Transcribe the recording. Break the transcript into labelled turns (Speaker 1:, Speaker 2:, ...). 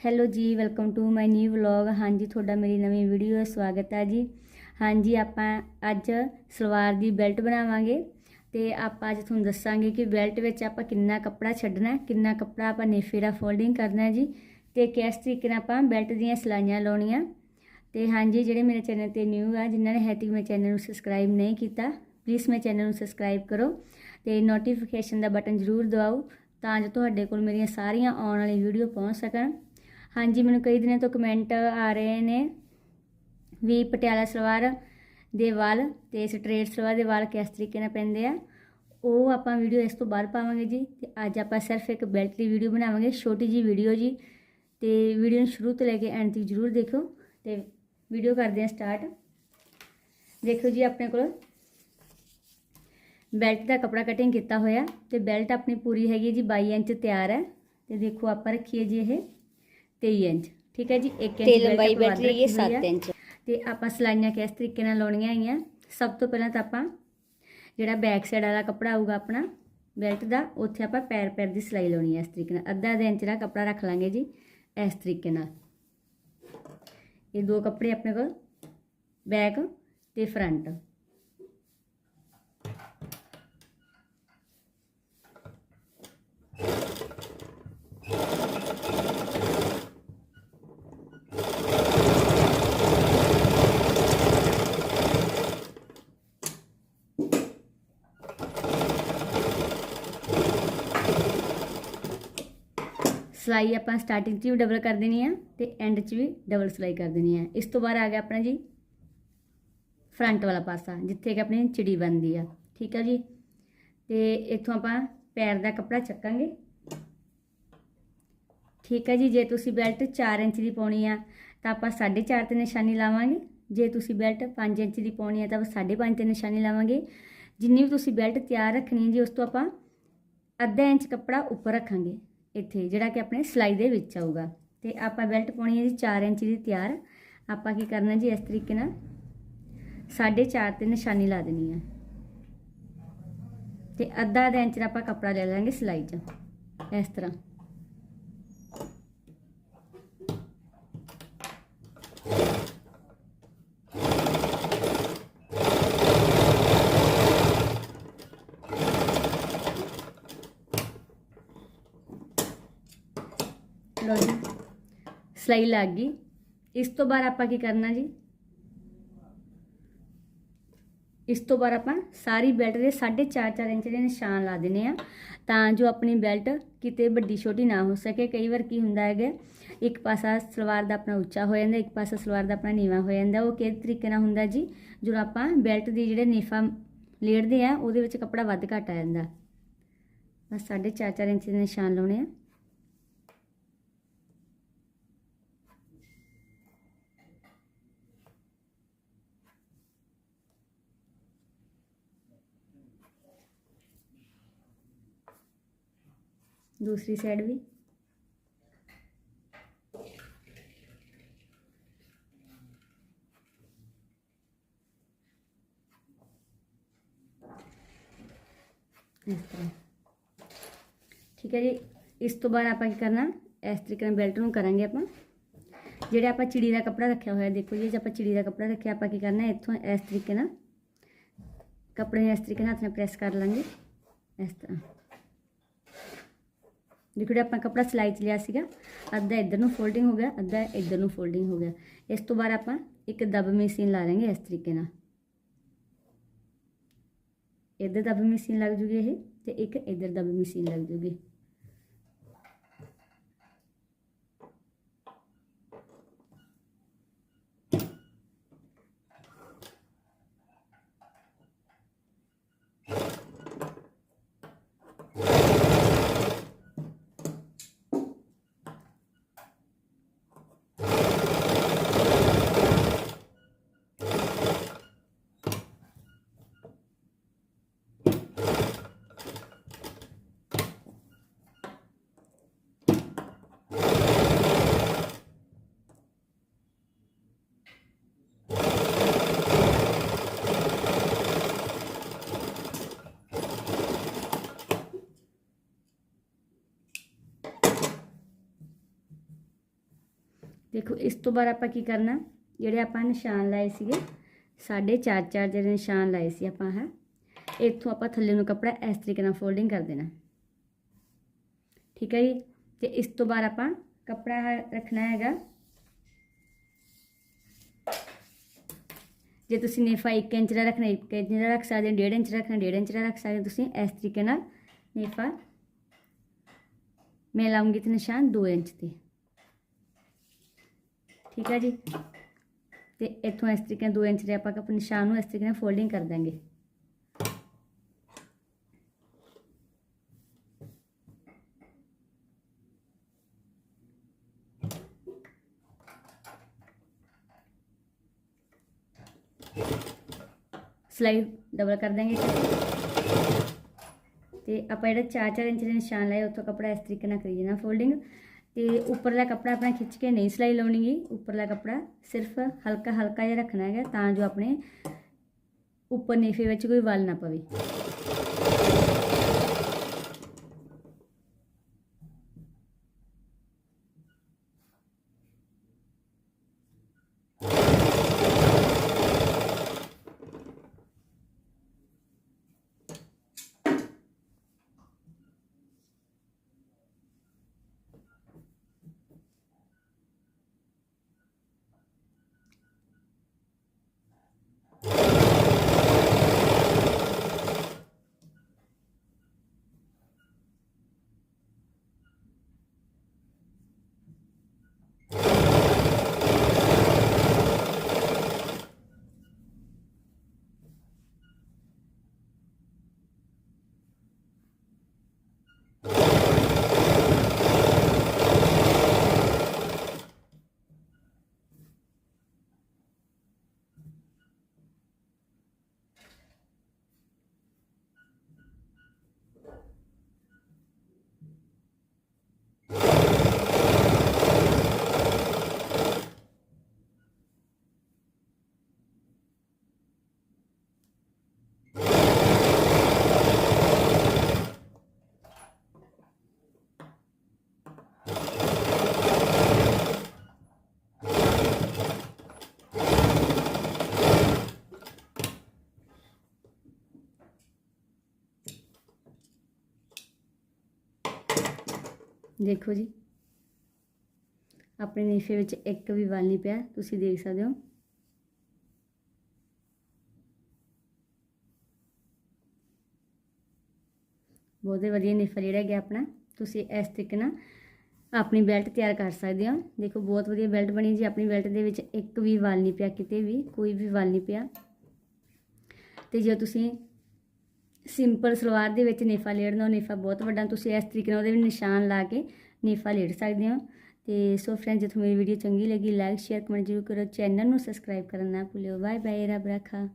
Speaker 1: Hello ji, welcome to my new vlog. ਹਾਂਜੀ, ਤੁਹਾਡਾ ਮੇਰੀ ਨਵੀਂ ਵੀਡੀਓ ਦਾ ਸਵਾਗਤ ਹੈ ਜੀ। ਹਾਂਜੀ, ਆਪਾਂ ਅੱਜ ਸਲਵਾਰ ਦੀ ਬੈਲਟ ਬਣਾਵਾਂਗੇ ਤੇ ਆਪਾਂ ਅੱਜ ਤੁਹਾਨੂੰ ਦੱਸਾਂਗੇ ਕਿ ਬੈਲਟ ਵਿੱਚ ਆਪਾਂ ਕਿੰਨਾ ਕੱਪੜਾ ਛੱਡਣਾ, ਕਿੰਨਾ ਕੱਪੜਾ ਆਪਾਂ ਨੇਫੇ ਦਾ ਫੋਲਡਿੰਗ ਕਰਨਾ ਹੈ ਜੀ ਤੇ ਕਿਸ ਤਰੀਕੇ ਨਾਲ ਆਪਾਂ ਬੈਲਟ ਦੀਆਂ ਸਲਾਈਆਂ ਲਾਉਣੀਆਂ। ਤੇ ਹਾਂਜੀ, ਜਿਹੜੇ ਮੇਰੇ ਚੈਨਲ ਤੇ ਨਿਊ ਆ, ਜਿਨ੍ਹਾਂ ਨੇ ਹੈਤੀ ਮੇਰੇ ਚੈਨਲ ਨੂੰ ਸਬਸਕ੍ਰਾਈਬ ਨਹੀਂ ਕੀਤਾ, ਪਲੀਜ਼ ਮੇਰੇ ਚੈਨਲ ਨੂੰ ਸਬਸਕ੍ਰਾਈਬ ਕਰੋ ਤੇ ਨੋਟੀਫਿਕੇਸ਼ਨ ਦਾ ਬਟਨ ਜ਼ਰੂਰ ਦਬਾਓ ਤਾਂ ਜੋ ਤੁਹਾਡੇ ਕੋਲ ਮੇਰੀਆਂ ਸਾਰੀਆਂ ਆਉਣ ਵਾਲੀ ਵੀਡੀਓ ਪਹੁੰਚ ਸਕਣ। ਹਾਂਜੀ, ਮੈਨੂੰ ਕਈ ਦਿਨਾਂ ਤੋਂ ਕਮੈਂਟ ਆ ਰਹੇ ਨੇ ਵੀ ਪਟਿਆਲਾ ਸਲਵਾਰ ਦੇ ਵਾਲ ਤੇ ਸਟ੍ਰੇਟ ਸਲਵਾਰ ਦੇ ਵਾਲ ਕਿਸ ਤਰੀਕੇ ਨਾਲ ਪੈਂਦੇ ਆ। ਉਹ ਆਪਾਂ ਵੀਡੀਓ ਇਸ ਤੋਂ ਬਾਅਦ ਪਾਵਾਂਗੇ ਜੀ ਤੇ ਅੱਜ ਆਪਾਂ ਸਿਰਫ ਇੱਕ ਬੈਲਟ ਦੀ ਵੀਡੀਓ ਬਣਾਵਾਂਗੇ, ਛੋਟੀ ਜੀ ਵੀਡੀਓ ਜੀ ਤੇ ਵੀਡੀਓ ਨੂੰ ਸ਼ੁਰੂ ਤੋਂ ਲੈ ਕੇ ਐਂਡ ਤੱਕ ਜ਼ਰੂਰ ਦੇਖੋ ਤੇ ਵੀਡੀਓ ਕਰਦੇ ਹਾਂ ਸਟਾਰਟ ਦੇਖੋ ਜੀ ਆਪਣੇ ਕੋਲ ਬੈਲਟ ਦਾ ਕਪੜਾ ਕਟਿੰਗ ਕੀਤਾ ਹੋਇਆ ਤੇ ਬੈਲਟ ਆਪਣੀ ਪੂਰੀ ਹੈਗੀ ਜੀ 22 ਇੰਚ ਤਿਆਰ ਹੈ ਤੇ ਦੇਖੋ ਆਪਾਂ ਰੱਖੀਏ ਜੀ ਇਹ। 23 ਇੰਚ ਠੀਕ ਹੈ ਜੀ 1 ਇੰਚ
Speaker 2: ਤੇ ਲੰਬਾਈ
Speaker 1: ਆਪਾਂ ਵੱਧ
Speaker 2: ਬੈਠ ਰਹੀ ਹੈ
Speaker 1: ਰੱਖੀ ਹੋਈ
Speaker 2: 7 ਇੰਚ।
Speaker 1: ਤੇ ਆਪਾਂ ਸਲਾਈਆਂ ਕਿਸ ਤਰੀਕੇ ਨਾਲ ਲਾਉਣੀਆਂ ਹੈਗੀਆਂ? ਸਭ ਤੋਂ ਪਹਿਲਾਂ ਤਾਂ ਆਪਾਂ ਜਿਹੜਾ ਬੈਕ ਸਾਈਡ ਵਾਲਾ ਕੱਪੜਾ ਆਊਗਾ ਆਪਣਾ ਬੈਲਟ ਦਾ ਉੱਥੇ ਆਪਾਂ ਪੈਰ ਪੈਰ ਦੀ ਸਲਾਈ ਲਾਉਣੀ ਹੈ ਇਸ ਤਰੀਕੇ ਨਾਲ। ਅੱਧਾ ਅੱਧਾ ਇੰਚ ਦਾ ਕੱਪੜਾ ਰੱਖ ਲਾਂਗੇ ਜੀ ਇਸ ਤਰੀਕੇ ਨਾਲ। ਇਹ ਦੋ ਕੱਪੜੇ ਆਪਣੇ ਕੋਲ ਬੈਕ ਤੇ ਫਰੰਟ ਸਲਾਈ ਆਪਾਂ ਸਟਾਰਟਿੰਗ 'ਚ ਵੀ ਡਬਲ ਕਰ ਦੇਣੀ ਆ ਤੇ ਐਂਡ 'ਚ ਵੀ ਡਬਲ ਸਲਾਈ ਕਰ ਦੇਣੀ ਆ। ਇਸ ਤੋਂ ਬਾਅਦ ਆ ਗਿਆ ਆਪਣਾ ਜੀ ਫਰੰਟ ਵਾਲਾ ਪਾਸਾ, ਜਿੱਥੇ ਕਿ ਆਪਣੀ ਚਿੜੀ ਬਣਦੀ ਆ। ਠੀਕ ਆ ਜੀ? ਤੇ ਇੱਥੋਂ ਆਪਾਂ ਪੈਰ ਦਾ ਕੱਪੜਾ ਚੱਕਾਂਗੇ। ਠੀਕ ਹੈ ਜੀ? ਜੇ ਤੁਸੀਂ ਬੈਲਟ 4 ਇੰਚ ਦੀ ਪਾਉਣੀ ਆ, ਤਾਂ ਆਪਾਂ 4.5 ਤੇ ਨਿਸ਼ਾਨੀ ਲਾਵਾਂਗੇ। ਜੇ ਤੁਸੀਂ ਬੈਲਟ 5 ਇੰਚ ਦੀ ਪਾਉਣੀ ਆ, ਤਾਂ ਆਪਾਂ 5.5 ਤੇ ਨਿਸ਼ਾਨੀ ਲਾਵਾਂਗੇ। ਜਿੰਨੀ ਵੀ ਤੁਸੀਂ ਬੈਲਟ ਤਿਆਰ ਰੱਖਣੀ ਹੈ ਜੀ, ਉਸ ਤੋਂ ਆਪਾਂ ਅੱਧਾ ਇੰਚ ਕੱਪੜਾ ਉੱਪਰ ਰੱਖਾਂਗੇ। ਇੱਥੇ, ਜਿਹੜਾ ਕਿ ਆਪਣੇ ਸਿਲਾਈ ਦੇ ਵਿੱਚ ਆਊਗਾ। ਤੇ ਆਪਾਂ ਬੈਲਟ ਪਾਉਣੀ ਹੈ ਜੀ 4 ਇੰਚ ਦੀ ਤਿਆਰ। ਆਪਾਂ ਕੀ ਕਰਨਾ ਜੀ, ਇਸ ਤਰੀਕੇ ਨਾਲ 4.5 ਤੇ ਨਿਸ਼ਾਨੀ ਲਾ ਦੇਣੀ ਹੈ। ਤੇ ਅੱਧਾ ਅੱਧਾ ਇੰਚ ਦਾ ਆਪਾਂ ਕੱਪੜਾ ਲੈ ਲਾਂਗੇ ਸਿਲਾਈ 'ਚ, ਇਸ ਤਰ੍ਹਾਂ ਲਓ ਜੀ ਸਲਾਈ ਲੱਗ ਗਈ। ਇਸ ਤੋਂ ਬਾਅਦ ਆਪਾਂ ਕੀ ਕਰਨਾ ਜੀ? ਇਸ ਤੋਂ ਬਾਅਦ ਆਪਾਂ ਸਾਰੀ ਬੈਲਟ ਦੇ 4.5 ਇੰਚ ਦੇ ਨਿਸ਼ਾਨ ਲਾ ਦਿੰਨੇ ਆ ਤਾਂ ਜੋ ਆਪਣੀ ਬੈਲਟ ਕਿਤੇ ਵੱਡੀ ਛੋਟੀ ਨਾ ਹੋ ਸਕੇ। ਕਈ ਵਾਰ ਕੀ ਹੁੰਦਾ ਹੈਗਾ, ਇੱਕ ਪਾਸਾ ਸਲਵਾਰ ਦਾ ਆਪਣਾ ਉੱਚਾ ਹੋ ਜਾਂਦਾ, ਇੱਕ ਪਾਸਾ ਸਲਵਾਰ ਦਾ ਆਪਣਾ ਨੀਵਾ ਹੋ ਜਾਂਦਾ। ਉਹ ਕਿਸ ਤਰੀਕੇ ਨਾਲ ਹੁੰਦਾ ਜੀ? ਜਦੋਂ ਆਪਾਂ ਬੈਲਟ ਦੀ ਜਿਹੜੇ ਨੇਫਾ ਲੇੜਦੇ ਆ ਉਹਦੇ ਵਿੱਚ ਕੱਪੜਾ ਵੱਧ ਘੱਟ ਆ ਜਾਂਦਾ। ਬਸ 4.5 ਇੰਚ ਦੇ ਨਿਸ਼ਾਨ ਲਾਉਣੇ ਆ। दूसरी साइड भी ਇਸ ਤਰ੍ਹਾਂ ਠੀਕ ਹੈ ਜੀ ਇਸ ਤੋਂ ਬਾਅਦ ਆਪਾਂ ਕੀ ਕਰਨਾ ਇਸ ਤਰੀਕੇ ਨਾਲ ਬੈਲਟ ਨੂੰ ਕਰਾਂਗੇ ਆਪਾਂ ਜਿਹੜੇ ਆਪਾਂ ਚਿੜੀ ਦਾ ਕੱਪੜਾ ਰੱਖਿਆ ਹੋਇਆ ਦੇਖੋ ਜੀ ਜੇ ਆਪਾਂ ਚਿੜੀ ਦਾ ਕੱਪੜਾ ਰੱਖਿਆ ਆਪਾਂ ਕੀ ਕਰਨਾ ਇੱਥੋਂ ਇਸ ਤਰੀਕੇ ਨਾਲ ਕੱਪੜੇ ਨੂੰ ਇਸ ਤਰੀਕੇ ਨਾਲ ਹੱਥ ਨਾਲ ਪ੍ਰੈਸ ਕਰ ਲਾਂਗੇ ਇਸ ਤਰ੍ਹਾਂ ਦੇਖੋ ਜਿਹੜਾ ਆਪਾਂ ਕੱਪੜਾ ਸਿਲਾਈ ਚ ਲਿਆ ਸੀਗਾ, ਅੱਧਾ ਇੱਧਰ ਨੂੰ ਫੋਲਡਿੰਗ ਹੋ ਗਿਆ, ਅੱਧਾ ਇੱਧਰ ਨੂੰ ਫੋਲਡਿੰਗ ਹੋ ਗਿਆ। ਇਸ ਤੋਂ ਬਾਅਦ ਆਪਾਂ ਇੱਕ ਦਬ ਮਸ਼ੀਨ ਲਾ ਲਾਂਗੇ ਇਸ ਤਰੀਕੇ ਨਾਲ। ਇੱਧਰ ਦਬ ਮਸ਼ੀਨ ਲੱਗ ਜੂਗੀ ਇਹ ਤੇ ਇੱਕ ਇੱਧਰ ਦਬ ਮਸ਼ੀਨ ਲੱਗ ਜੂਗੀ। ਦੇਖੋ, ਇਸ ਤੋਂ ਬਾਅਦ ਆਪਾਂ ਕੀ ਕਰਨਾ? ਜਿਹੜੇ ਆਪਾਂ ਨਿਸ਼ਾਨ ਲਾਏ ਸੀਗੇ ਸਾਢੇ ਚਾਰ ਚਾਰ ਜਿਹੜੇ ਨਿਸ਼ਾਨ ਲਾਏ ਸੀ ਆਪਾਂ, ਹੈ? ਇੱਥੋਂ ਆਪਾਂ ਥੱਲੇ ਨੂੰ ਕੱਪੜਾ ਇਸ ਤਰੀਕੇ ਨਾਲ ਫੋਲਡਿੰਗ ਕਰ ਦੇਣਾ। ਠੀਕ ਹੈ ਜੀ? ਤੇ ਇਸ ਤੋਂ ਬਾਅਦ ਆਪਾਂ ਕੱਪੜਾ ਰੱਖਣਾ ਹੈਗਾ। ਜੇ ਤੁਸੀਂ ਨੇਫਾ 1 ਇੰਚ ਦਾ ਰੱਖਣਾ 1 ਇੰਚ ਦਾ ਰੱਖ ਸਕਦੇ ਹੋ 1.5 ਇੰਚ ਰੱਖਣਾ 1.5 ਇੰਚ ਦਾ ਰੱਖ ਸਕਦੇ ਤੁਸੀਂ ਇਸ ਤਰੀਕੇ ਨਾਲ ਨੇਫਾ ਮੈਂ ਲਾਉਂਗੀ ਤੇ ਨਿਸ਼ਾਨ 2 ਇੰਚ ਤੇ। ਠੀਕ ਹੈ ਜੀ? ਤੇ ਇੱਥੋਂ ਇਸ ਤਰੀਕੇ ਨਾਲ 2 ਇੰਚ ਦੇ ਆਪਾਂ ਆਪਣੇ ਨਿਸ਼ਾਨ ਨੂੰ ਇਸ ਤਰੀਕੇ ਨਾਲ ਫੋਲਡਿੰਗ ਕਰ ਦਾਂਗੇ ਸਲਾਈ ਡਬਲ ਕਰ ਦਾਂਗੇ ਤੇ ਆਪਾਂ ਜਿਹੜਾ 4-4 ਇੰਚ ਦੇ ਨਿਸ਼ਾਨ ਲਾਏ, ਉੱਥੋਂ ਕੱਪੜਾ ਇਸ ਤਰੀਕੇ ਨਾਲ ਕਰੀ ਜਾਣਾ ਫੋਲਡਿੰਗ ਤੇ ਉੱਪਰਲਾ ਕੱਪੜਾ ਆਪਣਾ ਖਿੱਚ ਕੇ ਨਹੀਂ ਸਿਲਾਈ ਲਾਉਣੀ ਹੈ ਉੱਪਰਲਾ ਕੱਪੜਾ ਸਿਰਫ ਹਲਕਾ ਹਲਕਾ ਜਿਹਾ ਰੱਖਣਾ ਹੈਗਾ ਤਾਂ ਜੋ ਆਪਣੇ ਉੱਪਰ ਨੇਫੇ ਵਿੱਚ ਕੋਈ ਵਲ ਨਾ ਪਵੇ। ਦੇਖੋ ਜੀ। ਆਪਣੇ ਨੀਫੇ ਵਿੱਚ ਇੱਕ ਵੀ ਵਾਲ ਨਹੀਂ ਪਿਆ, ਤੁਸੀਂ ਦੇਖ ਸਕਦੇ ਹੋ। ਬਹੁਤ ਵਧੀਆ ਨੀਫਾ ਜਿਹੜਾ ਗਿਆ ਆਪਣਾ, ਤੁਸੀਂ ਇਸ ਤਰੀਕੇ ਨਾਲ ਆਪਣੀ ਬੈਲਟ ਤਿਆਰ ਕਰ ਸਕਦੇ ਹੋ। ਦੇਖੋ, ਬਹੁਤ ਵਧੀਆ ਬੈਲਟ ਬਣੀ ਜੀ, ਆਪਣੀ ਬੈਲਟ ਦੇ ਵਿੱਚ ਇੱਕ ਵੀ ਵਾਲ ਨਹੀਂ ਪਿਆ ਕਿਤੇ ਵੀ, ਕੋਈ ਵੀ ਵਲ ਨਹੀਂ ਪਿਆ। ਤੇ ਜੇ ਤੁਸੀਂ ਸਿੰਪਲ ਸਲਵਾਰ ਦੇ ਵਿੱਚ ਨੇਫਾ ਲੇੜਨਾ, ਉਹ ਨੇਫਾ ਬਹੁਤ ਵੱਡਾ, ਤੁਸੀਂ ਇਸ ਤਰੀਕੇ ਨਾਲ ਉਹਦੇ ਵੀ ਨਿਸ਼ਾਨ ਲਾ ਕੇ ਨੇਫਾ ਲੇੜ ਸਕਦੇ ਹੋ। ਤੇ ਸੋ ਫਰੈਂਡ ਜੇ ਤੁਹਾਨੂੰ ਮੇਰੀ ਵੀਡੀਓ ਚੰਗੀ ਲੱਗੀ ਲਾਈਕ ਸ਼ੇਅਰ ਕਮੈਂਟ ਜ਼ਰੂਰ ਕਰੋ। ਚੈਨਲ ਨੂੰ ਸਬਸਕ੍ਰਾਈਬ ਕਰਨਾ ਨਾ ਭੁੱਲਿਓ। ਬਾਏ ਬਾਏ ਰੱਬ ਰੱਖਾ।